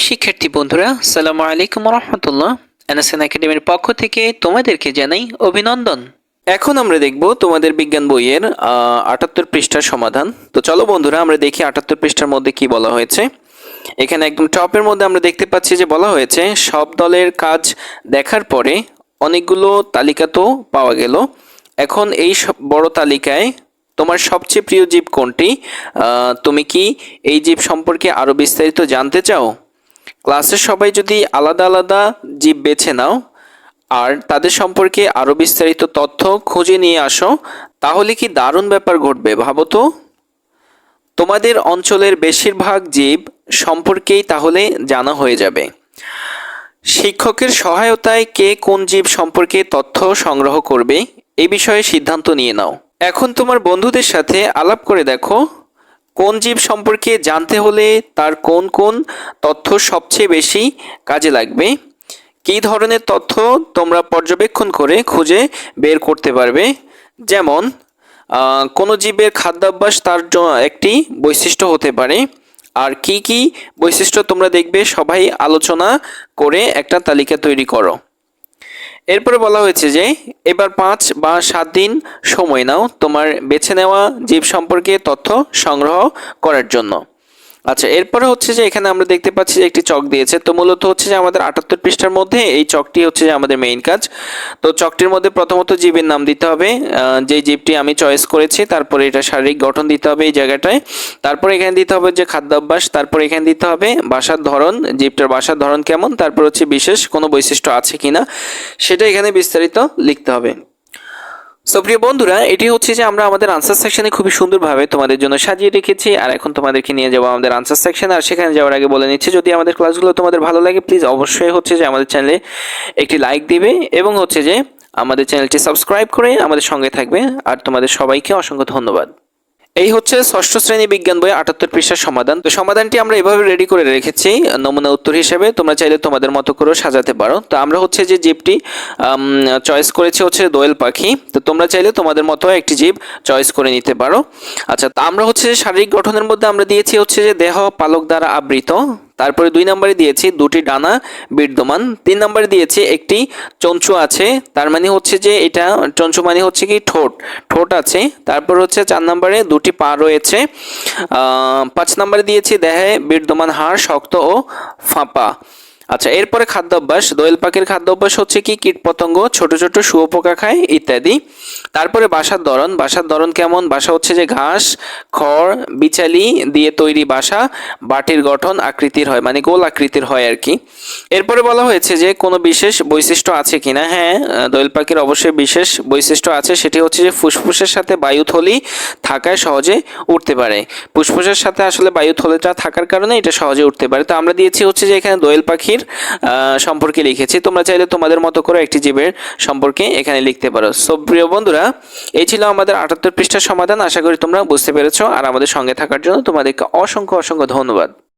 প্রিয় শিক্ষার্থী বন্ধুরা সালামু আলাইকুম রহমতুল্লাহ এনএসএন একাডেমির পক্ষ থেকে তোমাদেরকে জানাই অভিনন্দন। এখন আমরা দেখব তোমাদের বিজ্ঞান বইয়ের আটাত্তর পৃষ্ঠার সমাধান। তো চলো বন্ধুরা, আমরা দেখি আটাত্তর পৃষ্ঠার মধ্যে কি বলা হয়েছে। এখানে একদম টপের মধ্যে আমরা দেখতে পাচ্ছি যে বলা হয়েছে, সব দলের কাজ দেখার পরে অনেকগুলো তালিকা তো পাওয়া গেল। এখন এই সব বড় তালিকায় তোমার সবচেয়ে প্রিয় জীব কোনটি? তুমি কি এই জীব সম্পর্কে আরও বিস্তারিত জানতে চাও? ক্লাসের সবাই যদি আলাদা আলাদা জীব বেছে নাও, আর তাদের সম্পর্কে আরও বিস্তারিত তথ্য খুঁজে নিয়ে আসো, তাহলে কি দারুণ ব্যাপার ঘটবে, ভাবো তো? তোমাদের অঞ্চলের বেশিরভাগ জীব সম্পর্কেই তাহলে জানা হয়ে যাবে। শিক্ষকের সহায়তায় কে কোন জীব সম্পর্কে তথ্য সংগ্রহ করবে এই বিষয়ে সিদ্ধান্ত নিয়ে নাও। এখন তোমার বন্ধুদের সাথে আলাপ করে দেখো কোন জীব সম্পর্কে জানতে হলে তার কোন কোন তথ্য সবচেয়ে বেশি কাজে লাগবে? কী ধরনের তথ্য তোমরা পর্যবেক্ষণ করে খুঁজে বের করতে পারবে? যেমন কোনো জীবের খাদ্যাভ্যাস তার একটি বৈশিষ্ট্য হতে পারে। আর কি কি বৈশিষ্ট্য তোমরা দেখবে সবাই আলোচনা করে একটা তালিকা তৈরি করো। এরপরে বলা হয়েছে যে, এবার পাঁচ বা সাত দিন সময় নাও তোমার বেছে নেওয়া জীব সম্পর্কে তথ্য সংগ্রহ করার জন্য। আচ্ছা এরপরে হচ্ছে যে এখানে আমরা দেখতে পাচ্ছি যে একটি চক দিয়েছে। তো মূলত হচ্ছে যে আমাদের আটাত্তর পৃষ্ঠার মধ্যে এই চকটি হচ্ছে যে আমাদের মেইন কাজ। তো চকটির মধ্যে প্রথমত জীবের নাম দিতে হবে। যে জীবটি আমি চয়েস করেছি, তারপরে এটা শারীরিক গঠন দিতে হবে এই জায়গাটায়। তারপরে এখানে দিতে হবে যে খাদ্যাভ্যাস, তারপর এখানে দিতে হবে বাসার ধরন, জীবটার বাসার ধরন কেমন, তারপর হচ্ছে বিশেষ কোনো বৈশিষ্ট্য আছে কিনা, সেটা এখানে বিস্তারিত লিখতে হবে। সো প্রিয় বন্ধুরা, এটি হচ্ছে যে আমরা আমাদের আনসার সেকশনে খুবই সুন্দরভাবে তোমাদের জন্য সাজিয়ে রেখেছি। আর এখন তোমাদেরকে নিয়ে যাব আমাদের আনসার সেকশন আর সেখানে যাওয়ার আগে বলে নিচ্ছি, যদি আমাদের ক্লাসগুলো তোমাদের ভালো লাগে প্লিজ অবশ্যই হচ্ছে যে আমাদের চ্যানেলে একটি লাইক দিবে এবং হচ্ছে যে আমাদের চ্যানেলটি সাবস্ক্রাইব করে আমাদের সঙ্গে থাকবে। আর তোমাদের সবাইকে অসংখ্য ধন্যবাদ। এই হচ্ছে ষষ্ঠ শ্রেণি বিজ্ঞান বই আটাত্তর পৃষ্ঠার সমাধান। তো সমাধানটি আমরা এভাবে রেডি করে রেখেছি, নমুনা উত্তর হিসেবে। তোমরা চাইলে তোমাদের মতো করেও সাজাতে পারো। তো আমরা হচ্ছে যে জীবটি চয়েস করেছি হচ্ছে দোয়েল পাখি। তো তোমরা চাইলে তোমাদের মতো একটি জীব চয়েস করে নিতে পারো। আচ্ছা তা আমরা হচ্ছে শারীরিক গঠনের মধ্যে আমরা দিয়েছি হচ্ছে যে দেহ পালক দ্বারা আবৃত। তারপরে দুই নম্বরে দিয়েছি দুটি ডানা বিদ্যমান। তিন নম্বরে দিয়েছি একটি চঞ্চু আছে, তার মানে হচ্ছে যে এটা চঞ্চু মানে হচ্ছে কি ঠোঁট ঠোঁট আছে। তারপর হচ্ছে চার নম্বরে দুটি পা রয়েছে। পাঁচ নম্বরে দিয়েছি দেহে বিদ্যমান হাড় শক্ত ও ফাঁপা। আচ্ছা এরপরে খাদ্যাভ্যাস, দোয়েল পাখির খাদ্যাভ্যাস হচ্ছে কি? কীটপতঙ্গ, ছোট ছোট শুয়োপোকা খায়, ইত্যাদি। তারপরে বাসার ধরন বাসার ধরন কেমন? বাসা হচ্ছে যে ঘাস, খড়, বিচালি দিয়ে তৈরি বাসা, বাটির গঠন আকৃতির হয় মানে গোল আকৃতির হয় আর কি। এরপরে বলা হয়েছে যে কোনো বিশেষ বৈশিষ্ট্য আছে কিনা? হ্যাঁ দোয়েল পাখির অবশ্যই বিশেষ বৈশিষ্ট্য আছে। সেটি হচ্ছে যে ফুসফুসের সাথে বায়ুথলি থাকায় সহজে উঠতে পারে। ফুসফুসের সাথে আসলে বায়ুথলিটা থাকার কারণে এটা সহজে উঠতে পারে। তো আমরা দিয়েছি হচ্ছে যে এখানে দোয়েল পাখির আহ, সম্পর্কে লিখেছি। তোমরা চাইলে তোমাদের মতো করে একটি জীবের সম্পর্কে এখানে লিখতে পারো। সো প্রিয় বন্ধুরা এই ছিল আমাদের আটাত্তর পৃষ্ঠার সমাধান। আশা করি তোমরা বুঝতে পেরেছ। আর আমাদের সঙ্গে থাকার জন্য তোমাদেরকে অসংখ্য অসংখ্য ধন্যবাদ।